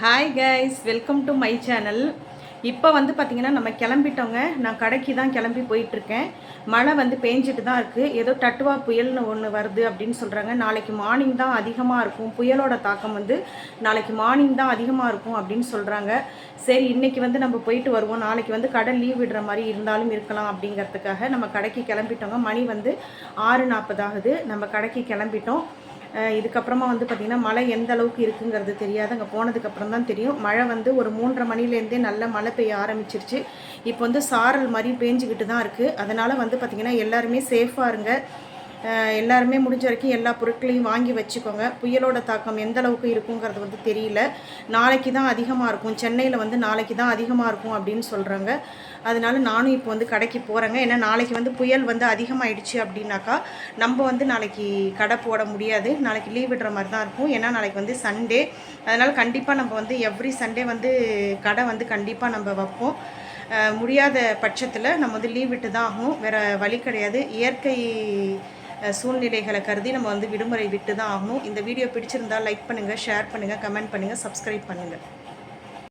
Hi guys welcome to my channel இப்போ வந்து பார்த்திங்கன்னா நம்ம கிளம்பிட்டோங்க. நான் கடைக்கு தான் கிளம்பி போயிட்டுருக்கேன். மழை வந்து பேஞ்சிட்டு தான் இருக்குது ஏதோ டட்டுவா புயல்னு ஒன்று வருது அப்படின்னு சொல்கிறாங்க நாளைக்கு மார்னிங் தான் அதிகமாக இருக்கும். புயலோட தாக்கம் வந்து நாளைக்கு மார்னிங் தான் அதிகமாக இருக்கும் அப்படின்னு சொல்கிறாங்க சரி இன்றைக்கி வந்து நம்ம போயிட்டு வருவோம். நாளைக்கு வந்து கடை லீவ் விடுற மாதிரி இருந்தாலும் இருக்கலாம் அப்படிங்கிறதுக்காக நம்ம கடைக்கு கிளம்பிட்டோங்க. மணி வந்து ஆறு நாற்பது ஆகுது. நம்ம கடைக்கு கிளம்பிட்டோம். இதுக்கப்புறமா வந்து பார்த்திங்கன்னா மழை எந்த அளவுக்கு இருக்குங்கிறது தெரியாது. அங்கே போனதுக்கப்புறம் தான் தெரியும். மழை வந்து ஒரு மூன்றரை மணிலேருந்தே நல்ல மழை பெய்ய ஆரம்பிச்சிருச்சு. இப்போ வந்து சாரல் மாதிரி பேஞ்சிக்கிட்டு தான் இருக்குது அதனால் வந்து பார்த்திங்கன்னா எல்லாருமே சேஃபாக இருங்க. எல்லாருமே முடிஞ்ச வரைக்கும் எல்லா பொருட்களையும் வாங்கி வச்சுக்கோங்க. புயலோட தாக்கம் எந்த அளவுக்கு இருக்குங்கிறது வந்து தெரியல. நாளைக்கு தான் அதிகமாக இருக்கும். சென்னையில் வந்து நாளைக்கு தான் அதிகமாக இருக்கும் அப்படின்னு சொல்கிறாங்க அதனால நானும் இப்போ வந்து கடைக்கு போகிறேங்க ஏன்னா நாளைக்கு வந்து புயல் வந்து அதிகமாகிடுச்சு அப்படின்னாக்கா நம்ம வந்து நாளைக்கு கடை போட முடியாது. நாளைக்கு லீவ் விடுற மாதிரி தான் இருக்கும். ஏன்னா நாளைக்கு வந்து சண்டே அதனால் கண்டிப்பாக நம்ம வந்து எவ்ரி சண்டே வந்து கடை வந்து கண்டிப்பாக நம்ம வைப்போம். முடியாத பட்சத்தில் நம்ம வந்து லீவ் விட்டு தான் ஆகும். வேறு வழி கிடையாது. இயற்கை சூழ்நிலைகளை கருதி நம்ம வந்து விடுமுறை விட்டு தான் ஆகணும். இந்த வீடியோ பிடிச்சிருந்தால் லைக் பண்ணுங்கள் ஷேர் பண்ணுங்கள் கமெண்ட் பண்ணுங்கள் சப்ஸ்கிரைப் பண்ணுங்கள்